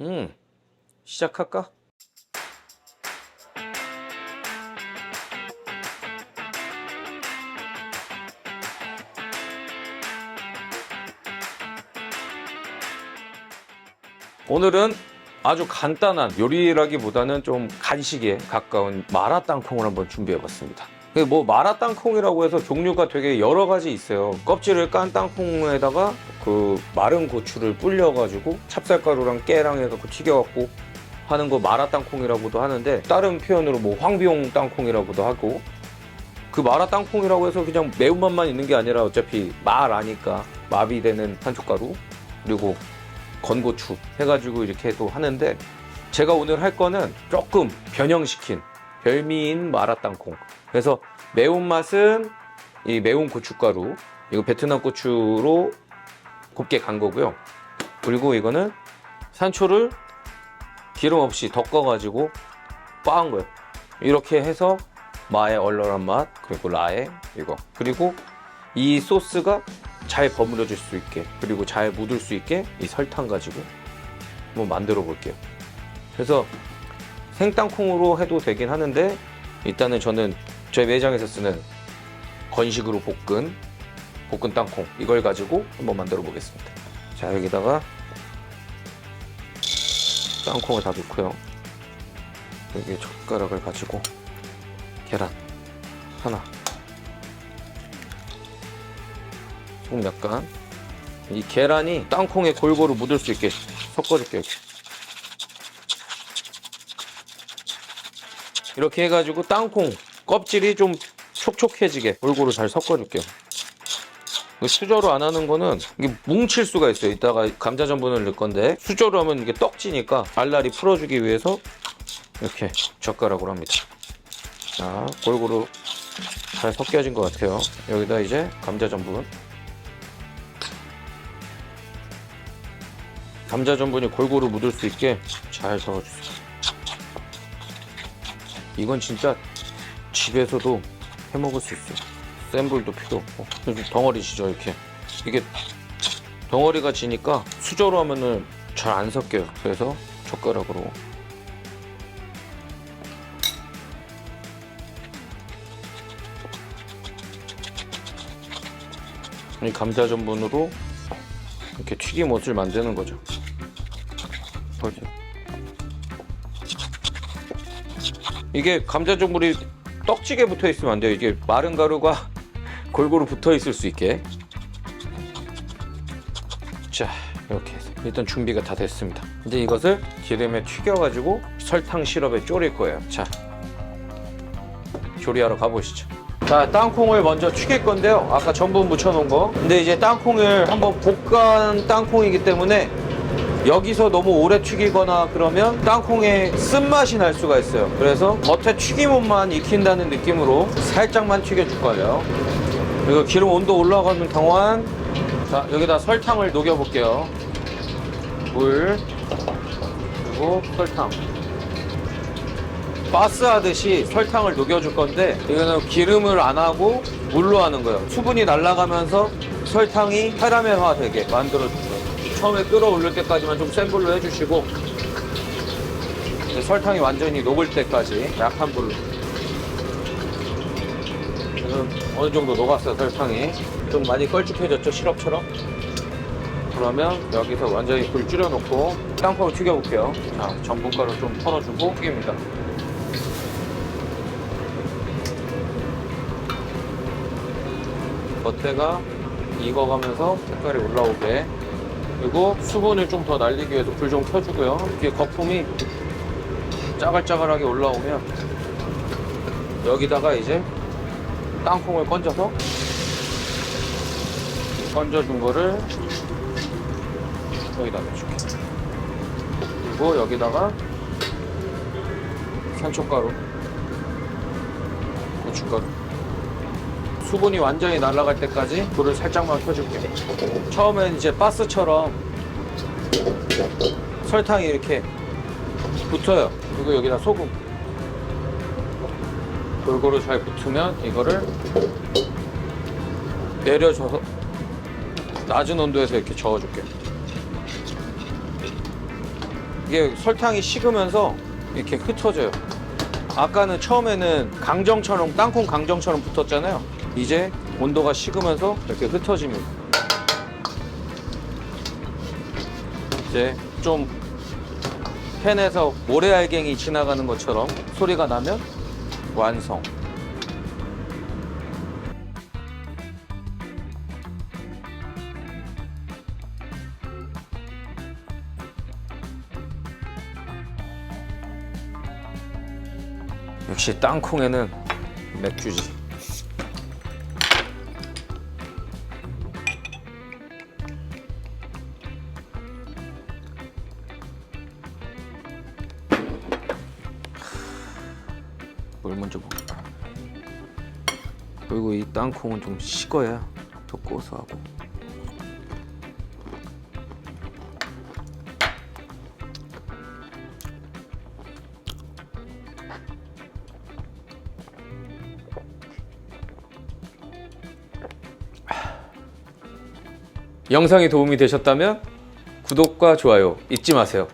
음, 시작할까? 오늘은 아주 간단한 요리라기보다는 좀 간식에 가까운 마라 땅콩을 한번 준비해 봤습니다. 근데 뭐 마라 땅콩이라고 해서 종류가 되게 여러 가지 있어요. 껍질을 깐 땅콩에다가 그 마른 고추를 불려가지고 찹쌀가루랑 깨랑 해갖고 튀겨갖고 하는 거 마라 땅콩이라고도 하는데 다른 표현으로 뭐 황비용 땅콩이라고도 하고 그 마라 땅콩이라고 해서 그냥 매운맛만 있는 게 아니라 어차피 마라니까 마비되는 산초가루 그리고 건고추 해가지고 이렇게 또 하는데 제가 오늘 할 거는 조금 변형시킨 별미인 마라 땅콩. 그래서 매운맛은 이 매운 고춧가루 이거 베트남 고추로 곱게 간 거고요. 그리고 이거는 산초를 기름 없이 덮어가지고 빻은 거예요. 이렇게 해서 마의 얼얼한 맛 그리고 라의 이거. 그리고 이 소스가 잘 버무려질 수 있게 그리고 잘 묻을 수 있게 이 설탕 가지고 한번 만들어 볼게요. 그래서 생땅콩으로 해도 되긴 하는데 일단은 저는 저희 매장에서 쓰는 건식으로 볶은 볶은 땅콩 이걸 가지고 한번 만들어 보겠습니다. 자 여기다가 땅콩을 다 넣고요. 여기 젓가락을 가지고 계란 하나. 소금 약간 이 계란이 땅콩에 골고루 묻을 수 있게 섞어줄게요 이렇게. 해가지고 땅콩 껍질이 좀 촉촉해지게 골고루 잘 섞어줄게요. 수저로 안 하는 거는 이게 뭉칠 수가 있어요. 이따가 감자 전분을 넣을 건데 수저로 하면 이게 떡지니까 알알이 풀어주기 위해서 이렇게 젓가락으로 합니다. 자 골고루 잘 섞여진 것 같아요. 여기다 이제 감자 전분. 감자 전분이 골고루 묻을 수 있게 잘 저어주세요 이건 진짜 집에서도 해 먹을 수 있어요 센 불도 필요 없고. 좀 덩어리 지죠 이렇게. 이게 덩어리가 지니까 수저로 하면은 잘 안 섞여요. 그래서 젓가락으로. 이 감자 전분으로 이렇게 튀김옷을 만드는 거죠. 보죠. 이게 감자 전분이 떡지게 붙어 있으면 안 돼요. 이게 마른 가루가 골고루 붙어 있을 수 있게. 자, 이렇게 해서 일단 준비가 다 됐습니다. 이제 이것을 기름에 튀겨가지고 설탕 시럽에 졸일 거예요. 자, 조리하러 가보시죠. 자, 땅콩을 먼저 튀길 건데요. 아까 전분 묻혀놓은 거. 근데 이제 땅콩을 한번 볶은 땅콩이기 때문에 여기서 너무 오래 튀기거나 그러면 땅콩의 쓴맛이 날 수가 있어요. 그래서 겉에 튀김옷만 익힌다는 느낌으로 살짝만 튀겨줄 거예요. 그리고 기름 온도 올라가는 동안 자, 여기다 설탕을 녹여 볼게요. 물, 그리고 설탕. 바스 하듯이 설탕을 녹여줄 건데 이거는 기름을 안 하고 물로 하는 거예요. 수분이 날아가면서 설탕이 카라멜화 되게 만들어줄 거예요. 처음에 끌어올릴 때까지만 좀 센 불로 해주시고 설탕이 완전히 녹을 때까지 약한 불로. 지금 어느 정도 녹았어요 설탕이. 좀 많이 걸쭉해졌죠 시럽처럼? 그러면 여기서 완전히 불 줄여놓고 땅콩을 튀겨볼게요. 자 전분가루 좀 털어주고 튀깁니다. 겉에가 익어가면서 색깔이 올라오게 그리고 수분을 좀 더 날리기 위해서 불 좀 켜주고요. 이게 거품이 짜글짜글하게 올라오면 여기다가 이제 땅콩을 건져서 건져준 거를 여기다 넣어줄게 그리고 여기다가 산초가루 고춧가루 수분이 완전히 날아갈 때까지 불을 살짝만 켜줄게요. 처음엔 이제 바스처럼 설탕이 이렇게 붙어요. 그리고 여기다 소금. 골고루 잘 붙으면 이거를 내려줘서 낮은 온도에서 이렇게 저어줄게요. 이게 설탕이 식으면서 이렇게 흩어져요. 아까는 처음에는 강정처럼 땅콩 강정처럼 붙었잖아요. 이제 온도가 식으면서 이렇게 흩어집니다. 이제 좀 팬에서 모래알갱이 지나가는 것처럼 소리가 나면 완성. 역시 땅콩에는 맥주지. 물 먼저 먹을까? 그리고 이 땅콩은 좀 식어야 더 고소하고. 영상이 도움이 되셨다면 구독과 좋아요 잊지 마세요.